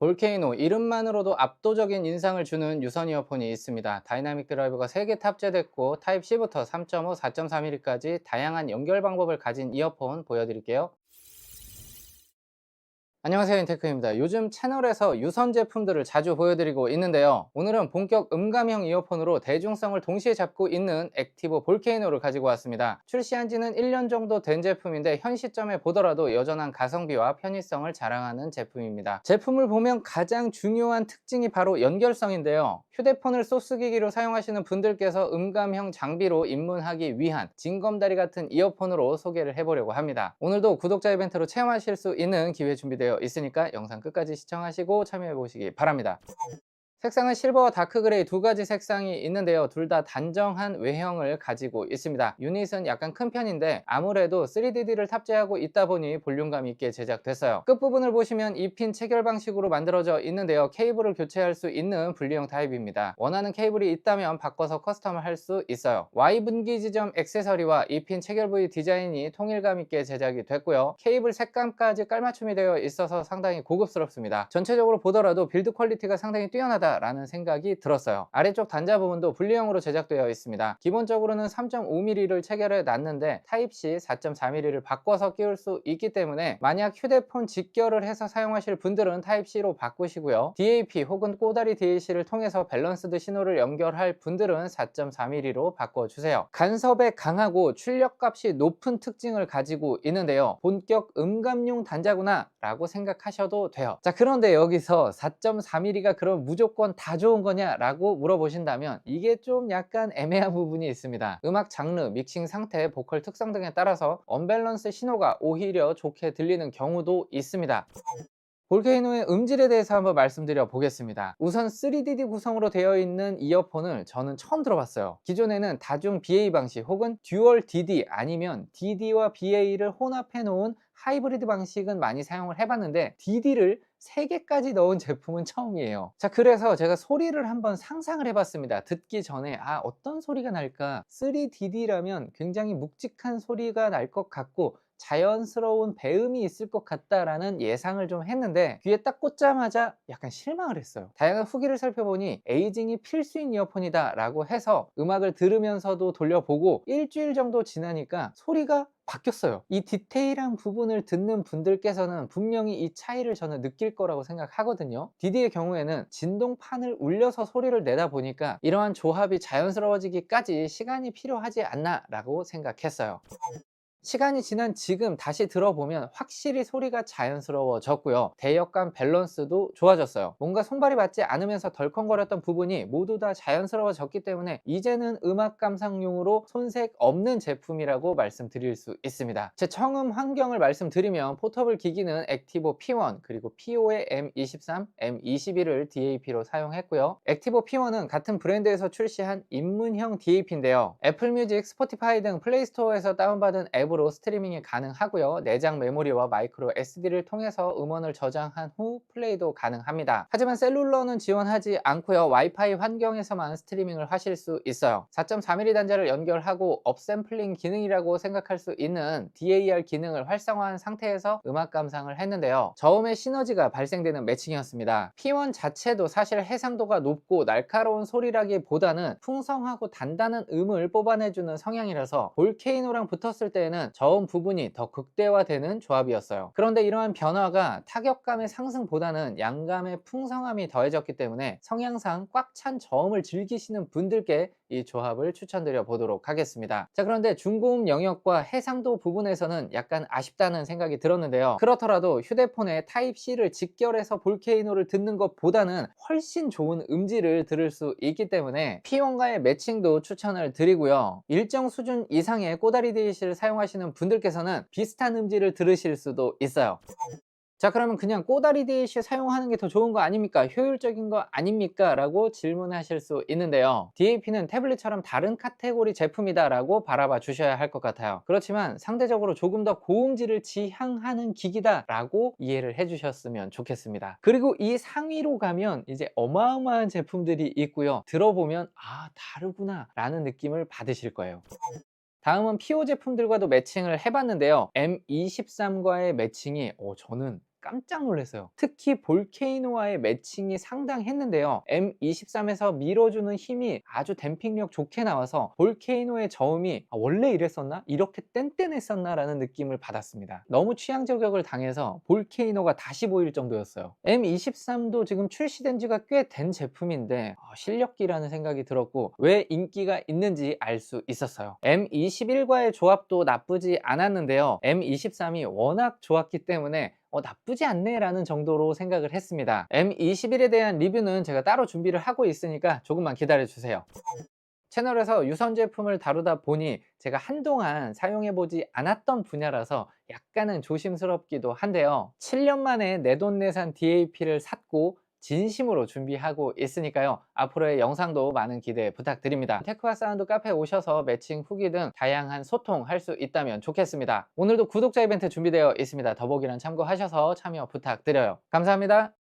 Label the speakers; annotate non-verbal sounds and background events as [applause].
Speaker 1: 볼케이노 이름만으로도 압도적인 인상을 주는 유선 이어폰이 있습니다. 다이나믹 드라이브가 3개 탑재됐고 타입C부터 3.5, 4.3mm까지 다양한 연결 방법을 가진 이어폰 보여드릴게요. 안녕하세요 인테크입니다. 요즘 채널에서 유선 제품들을 자주 보여드리고 있는데요. 오늘은 본격 음감형 이어폰으로 대중성을 동시에 잡고 있는 액티브 볼케이노를 가지고 왔습니다. 출시한 지는 1년 정도 된 제품인데 현 시점에 보더라도 여전한 가성비와 편의성을 자랑하는 제품입니다. 제품을 보면 가장 중요한 특징이 바로 연결성인데요 휴대폰을 소스기기로 사용하시는 분들께서 음감형 장비로 입문하기 위한 징검다리 같은 이어폰으로 소개를 해보려고 합니다 오늘도 구독자 이벤트로 체험하실 수 있는 기회 준비되어 있으니까 영상 끝까지 시청하시고 참여해 보시기 바랍니다. 색상은 실버와 다크그레이 두 가지 색상이 있는데요. 둘 다 단정한 외형을 가지고 있습니다. 유닛은 약간 큰 편인데 아무래도 3DD를 탑재하고 있다 보니 볼륨감 있게 제작됐어요. 끝부분을 보시면 2핀 체결 방식으로 만들어져 있는데요. 케이블을 교체할 수 있는 분리형 타입입니다. 원하는 케이블이 있다면 바꿔서 커스텀을 할 수 있어요. Y 분기 지점 액세서리와 2핀 체결 부위 디자인이 통일감 있게 제작이 됐고요. 케이블 색감까지 깔맞춤이 되어 있어서 상당히 고급스럽습니다. 전체적으로 보더라도 빌드 퀄리티가 상당히 뛰어나다 라는 생각이 들었어요. 아래쪽 단자 부분도 분리형으로 제작되어 있습니다. 기본적으로는 3.5mm를 체결해 놨는데 타입C 4.4mm를 바꿔서 끼울 수 있기 때문에 만약 휴대폰 직결을 해서 사용하실 분들은 타입C로 바꾸시고요. DAP 혹은 꼬다리 DAC를 통해서 밸런스드 신호를 연결할 분들은 4.4mm로 바꿔주세요. 간섭에 강하고 출력값이 높은 특징을 가지고 있는데요. 본격 음감용 단자구나 라고 생각하셔도 돼요. 자 그런데 여기서 4.4mm가 그럼 무조건 다 좋은 거냐 라고 물어보신다면 이게 좀 약간 애매한 부분이 있습니다. 음악 장르, 믹싱 상태, 보컬 특성 등에 따라서 언밸런스 신호가 오히려 좋게 들리는 경우도 있습니다. 볼케이노의 음질에 대해서 한번 말씀드려 보겠습니다. 우선 3DD 구성으로 되어 있는 이어폰을 저는 처음 들어봤어요. 기존에는 다중 BA 방식 혹은 듀얼 DD 아니면 DD와 BA를 혼합해 놓은 하이브리드 방식은 많이 사용을 해봤는데 DD를 3개까지 넣은 [laughs] 제품은 처음이에요. 자 그래서 제가 소리를 한번 상상을 해봤습니다. 듣기 전에 아 어떤 소리가 날까? 3DD라면 굉장히 묵직한 소리가 날 것 같고 자연스러운 배음이 있을 것 같다라는 예상을 좀 했는데 귀에 딱 꽂자마자 약간 실망을 했어요. 다양한 후기를 살펴보니 에이징이 필수인 이어폰이다 라고 해서 음악을 들으면서도 돌려보고 일주일 정도 지나니까 소리가 바뀌었어요. 이 디테일한 부분을 듣는 분들께서는 분명히 이 차이를 저는 느낄 거라고 생각하거든요. DD의 경우에는 진동판을 울려서 소리를 내다 보니까 이러한 조합이 자연스러워지기까지 시간이 필요하지 않나 라고 생각했어요 시간이 지난 지금 다시 들어보면 확실히 소리가 자연스러워졌고요. 대역감 밸런스도 좋아졌어요. 뭔가 손발이 맞지 않으면서 덜컹거렸던 부분이 모두 다 자연스러워졌기 때문에 이제는 음악 감상용으로 손색 없는 제품이라고 말씀드릴 수 있습니다. 제 청음 환경을 말씀드리면 포터블 기기는 액티보 P1 그리고 P5의 M23, M21을 DAP로 사용했고요. 액티보 P1은 같은 브랜드에서 출시한 입문형 DAP인데요. 애플뮤직, 스포티파이 등 플레이스토어에서 다운받은 앱 앱으로 스트리밍이 가능하고요. 내장 메모리와 마이크로 SD를 통해서 음원을 저장한 후 플레이도 가능합니다. 하지만 셀룰러는 지원하지 않고요. 와이파이 환경에서만 스트리밍을 하실 수 있어요. 4.4mm 단자를 연결하고 업샘플링 기능이라고 생각할 수 있는 DAR 기능을 활성화한 상태에서 음악 감상을 했는데요. 저음의 시너지가 발생되는 매칭이었습니다. P1 자체도 사실 해상도가 높고 날카로운 소리라기보다는 풍성하고 단단한 음을 뽑아내주는 성향이라서 볼케이노랑 붙었을 때에는 때는 저음 부분이 더 극대화되는 조합이었어요. 그런데 이러한 변화가 타격감의 상승보다는 양감의 풍성함이 더해졌기 때문에 성향상 꽉 찬 저음을 즐기시는 분들께 이 조합을 추천드려 보도록 하겠습니다. 자 그런데 중고음 영역과 해상도 부분에서는 약간 아쉽다는 생각이 들었는데요. 그렇더라도 휴대폰에 타입C를 직결해서 볼케이노를 듣는 것보다는 훨씬 좋은 음질을 들을 수 있기 때문에 P1과의 매칭도 추천을 드리고요. 일정 수준 이상의 꼬다리 DC를 사용하시 는 분들께서는 비슷한 음질을 들으실 수도 있어요. 자 그러면 그냥 꼬다리 DAC 사용하는 게 더 좋은 거 아닙니까? 효율적인 거 아닙니까? 라고 질문하실 수 있는데요. DAP는 태블릿처럼 다른 카테고리 제품이다 라고 바라봐 주셔야 할 것 같아요. 그렇지만 상대적으로 조금 더 고음질을 지향하는 기기다 라고 이해를 해 주셨으면 좋겠습니다. 그리고 이 상위로 가면 이제 어마어마한 제품들이 있고요. 들어보면 아 다르구나 라는 느낌을 받으실 거예요 다음은 PO 제품들과도 매칭을 해봤는데요. M23과의 매칭이 어, 저는 깜짝 놀랐어요. 특히 볼케이노와의 매칭이 상당했는데요. M23에서 밀어주는 힘이 아주 댐핑력 좋게 나와서 볼케이노의 저음이 아, 원래 이랬었나? 이렇게 뗀뗀했었나? 라는 느낌을 받았습니다. 너무 취향 저격을 당해서 볼케이노가 다시 보일 정도였어요. M23도 지금 출시된 지가 꽤 된 제품인데 어, 실력기라는 생각이 들었고 왜 인기가 있는지 알 수 있었어요. M21과의 조합도 나쁘지 않았는데요. M23이 워낙 좋았기 때문에 어, 나쁘지 않네 라는 정도로 생각을 했습니다. M21에 대한 리뷰는 제가 따로 준비를 하고 있으니까 조금만 기다려 주세요. 채널에서 유선 제품을 다루다 보니 제가 한동안 사용해보지 않았던 분야라서 약간은 조심스럽기도 한데요. 7년 만에 내돈내산 DAP를 샀고 진심으로 준비하고 있으니까요. 앞으로의 영상도 많은 기대 부탁드립니다. 테크와 사운드 카페에 오셔서 매칭 후기 등 다양한 소통할 수 있다면 좋겠습니다. 오늘도 구독자 이벤트 준비되어 있습니다. 더보기란 참고하셔서 참여 부탁드려요. 감사합니다.